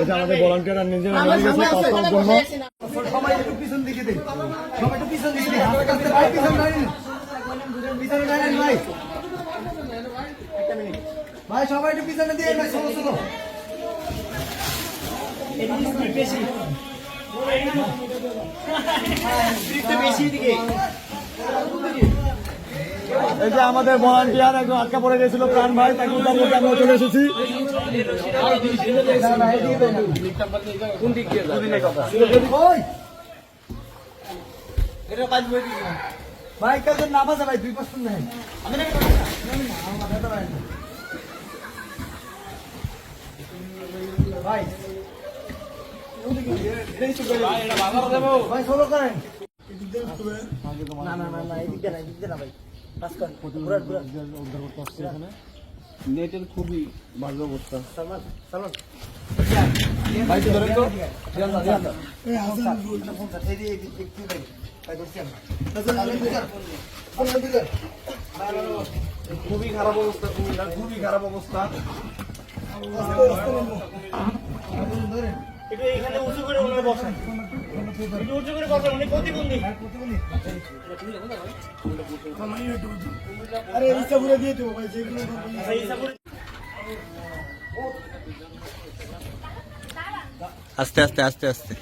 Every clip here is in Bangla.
এটা আমাদের ভলান্টিয়ার নিজেরা জন্য সবাই একটু পিছন দিকে দিন সবাই একটু পিছন দিকে দিন পিছন পিছনে ভাই ভাই সবাই একটু পিছনে দিয়ে ভাই চলো চলো। এই যে আমাদের ভলান্টিয়ার একজন আটকা পড়ে গেছিল প্রাণ ভাই তাকে উদ্ধার করতে আমরা চলে এসেছি। ভাই কাছে নামাজ ভাই দুই পাঁচ নেই। ভাই। না না না না এদিক দিয়ে না এদিক দিয়ে না ভাই। পাস করেন ঘুরান ঘুরান উদ্ধার করতে আসছে এখানে নেটের খুবই বাজে অবস্থা। সালমান সালমান। ভাই তো ধরেন তো। খুবই খারাপ অবস্থা খুবই খারাপ অবস্থা। একটু এখানে উঁচু করে ওনারা বসেন। একটু উঁচু করে বসেন উনি প্রতিবন্ধী। আরে ইচ্ছা দিয়ে দেবো ভাই যেগুলো আচ্ছা, আস্তে আস্তে আস্তে আস্তে।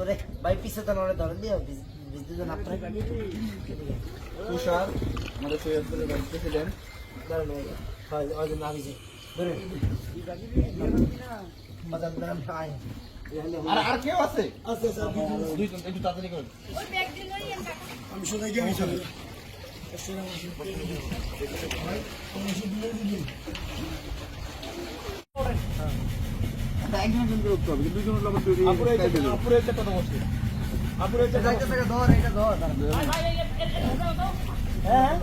মানে ভাই পিছে তো নড়ে ধরেন দিয়ে তুষার আমাদের সৈয়দপুরের ভাইস প্রেসিডেন্ট ধরেন ভাই হয় হয় না ভিজে ধরেন মাদাম দাম আয় আর আর কেউ আছে? দুই একটু তাড়াতাড়ি করুন। আমি শুনে গিয়ে একজন তৈরি আপুরে আপুরে একটা কথা বলছি আপুরে এটা ধর এটা ধর। হ্যাঁ।